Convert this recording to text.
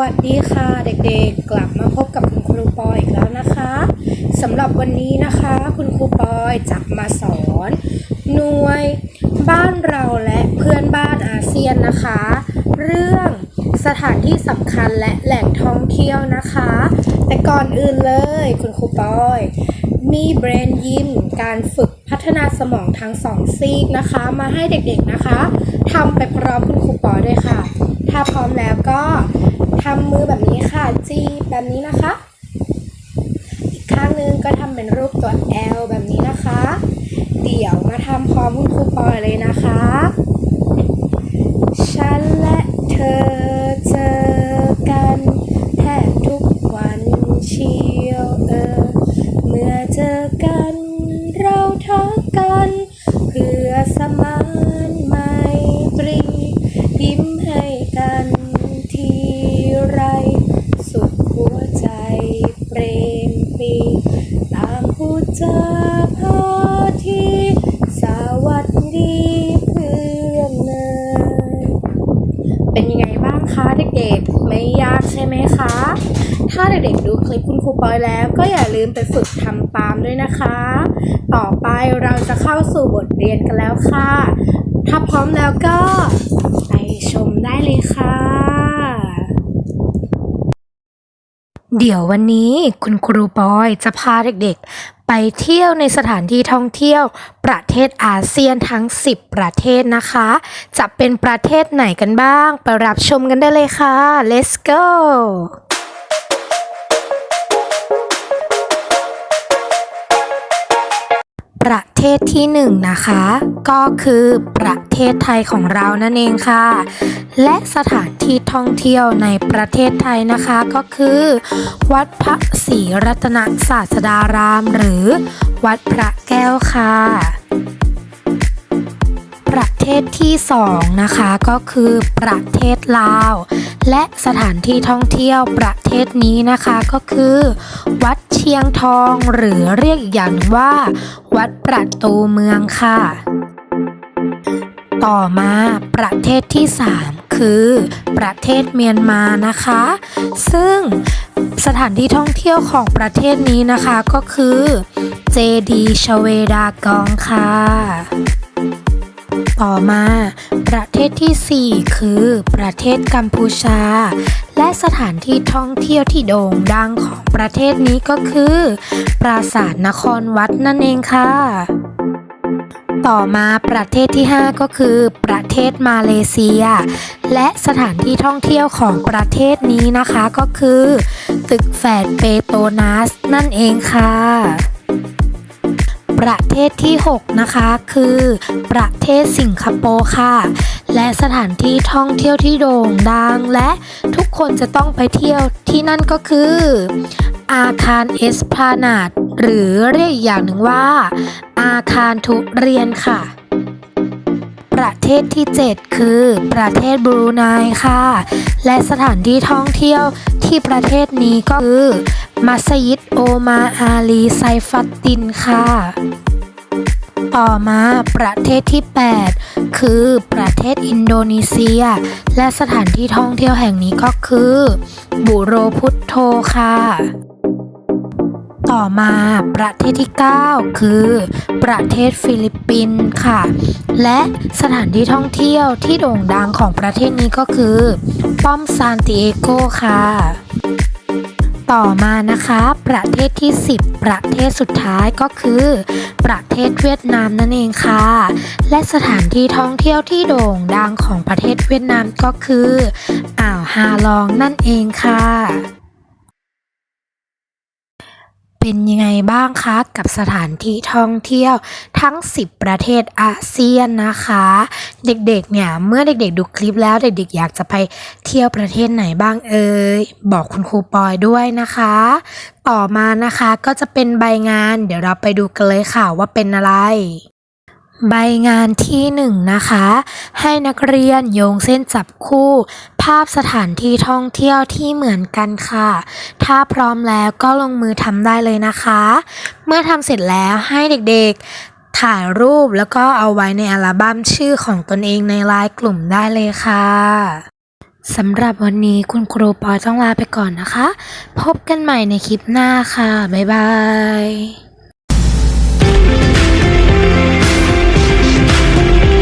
วัสดีค่ะเด็กๆ กลับมาพบกับคุณครูปอยอีกแล้วนะคะสำหรับวันนี้นะคะ คุณครูปอยจะมาสอน หน่วยบ้านเราและเพื่อนบ้านอาเซียนนะคะ เรื่องสถานที่สำคัญและแหล่งท่องเที่ยวนะคะ แต่ก่อนอื่นเลยคุณครูปอย มีเบรนยิมการฝึกพัฒนาสมองทั้งสองซีกนะคะ มาให้เด็กๆนะคะทำไปพร้อมคุณครูปอยด้วยค่ะ ถ้าพร้อมแล้วก็ทำมือแบบนี้ค่ะ จีบแบบนี้นะคะ อีกข้างหนึงก็ทำเป็นรูปตัว L แบบนี้นะคะ เดี๋ยวมาทำพร้อมคุณครูปอยเลยนะคะ ฉันและเธอเจอกันแทบทุกวันเชียวเออ เมื่อเจอ กัน เราทักกัน เพื่อสมานไมตรี ยิ้มให้กันทีไร สุดหัวใจเปรมปีตางพูดจาพาทีสวัสดีเพื่อนเนยเป็นยังไงบ้างคะเด็กๆ ไม่ยากใช่ไหมคะ ถ้าเด็กๆดูคลิป ครูปอยแล้วก็อย่าลืมไปฝึกทำตามด้วยนะคะ ต่อไปเราจะเข้าสู่บทเรียนกันแล้วค่ะ ถ้าพร้อมแล้วก็ไปชมได้เลยค่ะ เดี๋ยววันนี้คุณครูปอยจะพาเด็กๆ ไปเที่ยวในสถานที่ท่องเที่ยว ประเทศอาเซียนทั้ง 10 ประเทศนะคะ จะเป็นประเทศไหนกันบ้าง ไปรับชมกันได้เลยค่ะ let's go เทศที่หนึ่งนะคะ ก็คือประเทศไทยของเรานั่นเองค่ะ และสถานที่ท่องเที่ยวในประเทศไทยนะคะก็คือ วัดพระศรีรัตนศาสดาราม หรือวัดพระแก้วค่ะประเทศที่สองนะคะก็คือประเทศลาว และสถานที่ท่องเที่ยวประเทศนี้นะคะก็คือ วัดเชียงทองหรือเรียกอีกอย่างว่า วัดประตูเมืองค่ะ ต่อมาประเทศที่ 3 คือประเทศเมียนมานะคะ ซึ่งสถานที่ท่องเที่ยวของประเทศนี้นะคะก็คือเจดีชเวดากองค่ะ ต่อมา ประเทศทีสี่ 4 คือประเทศกัมพูชา และสถานที่ท่องเที่ยวที่โด่งดังของประเทศนี้ก็คือ ปราสาทนครวัดนั่นเองค่ะ ต่อมาประเทศที่ 5 ก็คือ ประเทศมาเลเซีย และสถานที่ท่องเที่ยวของประเทศนี้นะคะก็คือ ตึกแฝดเปโตนัสนั่นเองค่ะ ประเทศที่ 6 นะคะ คือ ประเทศสิงคโปร์ค่ะ และสถานที่ท่องเที่ยวที่โด่งดัง และทุกคนจะต้องไปเที่ยวที่นั่นก็คือ อาคารเอสพลานาดหรือเรียกอีกอย่างหนึ่งว่า อาคารทุเรียนค่ะ ประเทศที่ 7 คือ ประเทศบรูไนค่ะ และสถานที่ท่องเที่ยวที่ประเทศนี้ก็คือ มัสยิดโอมาอาลีไซฟัตตินค่ะ ต่อมาประเทศที่ 8 คือประเทศอินโดนีเซีย และสถานที่ท่องเที่ยวแห่งนี้ก็คือ บุโรพุทโธค่ะต่อมาประเทศที่ 9 คือ ประเทศฟิลิปปินส์ค่ะ และสถานที่ท่องเที่ยวที่โด่งดังของประเทศนี้ก็คือ ป้อมซานติเอโกค่ะ ต่อมานะคะ ประเทศที่ 10 ประเทศสุดท้ายก็คือ ประเทศเวียดนามนั่นเองค่ะ และสถานที่ท่องเที่ยวที่โด่งดังของประเทศเวียดนามก็คือ อ่าวฮาลองนั่นเองค่ะ เป็นยังไงบ้างคะกับสถานที่ท่องเที่ยวทั้ง 10 ประเทศอาเซียนนะคะ เด็กๆเนี่ยเมื่อเด็กๆดูคลิปแล้วเด็กๆอยากจะไปเที่ยวประเทศไหนบ้างเอ่ยบอกคุณครูปอยด้วยนะคะ ต่อมานะคะก็จะเป็นใบงาน เดี๋ยวเราไปดูกันเลยค่ะว่าเป็นอะไร ใบงานที่หนึ่งนะคะ ให้นักเรียนโยงเส้นจับคู่ ภาพสถานที่ท่องเที่ยวที่เหมือนกันค่ะ ถ้าพร้อมแล้วก็ลงมือทำได้เลยนะคะ เมื่อทำเสร็จแล้วให้เด็กๆถ่ายรูปแล้วก็เอาไว้ในอัลบั้มชื่อของตนเองในไลน์กลุ่มได้เลยค่ะสำหรับวันนี้คุณครูปอยต้องลาไปก่อนนะคะ พบกันใหม่ในคลิปหน้าค่ะ บ๊ายบาย